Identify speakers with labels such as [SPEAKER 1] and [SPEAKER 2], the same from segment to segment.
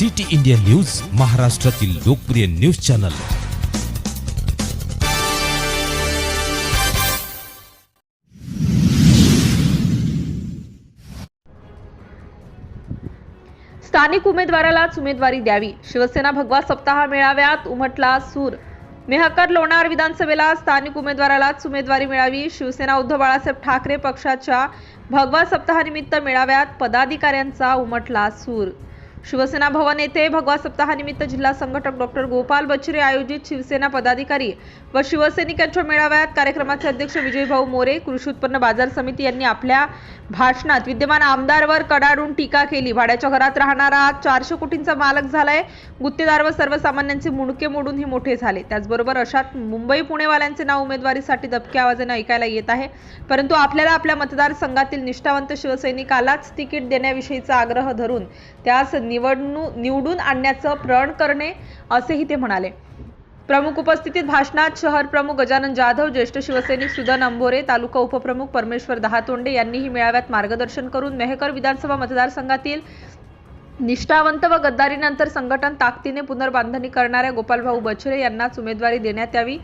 [SPEAKER 1] City India news महाराष्ट्रातील लोकप्रिय news channel.
[SPEAKER 2] स्थानिक उमेदवारालाच उमेदवारी द्यावी. शिवसेना भगवा सप्ताह मेळाव्यात उमटला सूर. मेहकर लोणार विधानसभेला स्थानिक उमेदवारालाच उमेदवारी मिळावी. शिवसेना उद्धव बाळासाहेब ठाकरे पक्षाच्या भगवा सप्ताहानिमित्त मेळाव्यात पदाधिकाऱ्यांचा उमटला सूर. शिवसेना भवन येथे भगवा सप्ताहानिमित्त जिल्हा संघटक डॉक्टर गोपाल बच्चरे आयोजित शिवसेना पदाधिकारी व शिवसैनिकांच्या मेळाव्यात कार्यक्रमाचे अध्यक्ष विजयभाऊ मोरे कृषी उत्पन्न बाजार समिती यांनी आपल्या भाषणात विद्यमान आमदारवर कडाडून टीका केली. भाड्याच्या घरात राहणारा चारशे कोटींचा मालक झालाय. गुत्तेदार व सर्वसामान्यांचे मुंडके मोडून हे मोठे झाले. त्याचबरोबर अशात मुंबई पुणेवाल्यांचे नाव उमेदवारीसाठी दबक्या आवाजाने ऐकायला येत आहे. परंतु आपल्याला आपल्या मतदारसंघातील निष्ठावंत शिवसैनिकालाच तिकीट देण्याविषयीचा आग्रह धरून त्यास निवडणू निवडून आणण्याचं प्रण करणे असेही ते म्हणाले. प्रमुख उपस्थितीत भाषणात शहर प्रमुख गजानन जाधव ज्येष्ठ शिवसैनिक सुदन अंभोरे तालुका उपप्रमुख परमेश्वर दहातोंडे यांनीही मेळाव्यात मार्गदर्शन करून मेहकर विधानसभा मतदारसंघातील निष्ठावंत व गद्दारीनंतर संघटन ताकदीने पुनर्बांधणी करणाऱ्या गोपालभाऊ बछरे यांनाच उमेदवारी देण्यात यावी.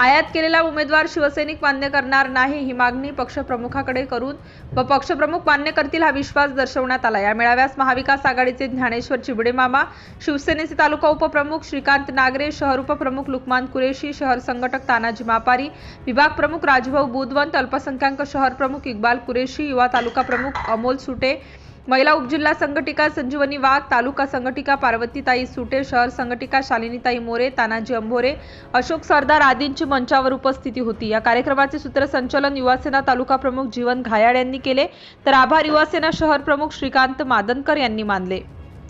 [SPEAKER 2] आयात केलेला उमेदवार शिवसैनिक मान्य करणार नाही ही मागणी पक्षप्रमुखाकडे करून व पक्षप्रमुख मान्य करतील हा विश्वास दर्शवण्यात आला. या मेळाव्यास महाविकास आघाडीचे ज्ञानेश्वर चिबडे मामा शिवसेनेचे तालुका उपप्रमुख श्रीकांत नागरे शहर उपप्रमुख लुकमान कुरेशी शहर संघटक तानाजी मापारी विभाग प्रमुख राजभाऊ बुधवंत अल्पसंख्याक शहर प्रमुख इक्बाल कुरेशी युवा तालुका प्रमुख अमोल सुटे महिला उपजिल्हा संघटिका संजीवनी वाघ तालुका संघटिका पार्वतीताई सुटे शहर संघटिका शालिनीताई मोरे तानाजी अंभोरे अशोक सरदार आदींची मंचावर उपस्थिती होती. या कार्यक्रमाचे सूत्रसंचालन युवासेना तालुका प्रमुख जीवन घायाळ यांनी केले. तर आभार युवासेना शहर प्रमुख श्रीकांत मादनकर यांनी मानले.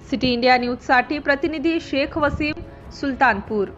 [SPEAKER 2] सिटी इंडिया न्यूजसाठी प्रतिनिधी शेख वसीम सुलतानपूर.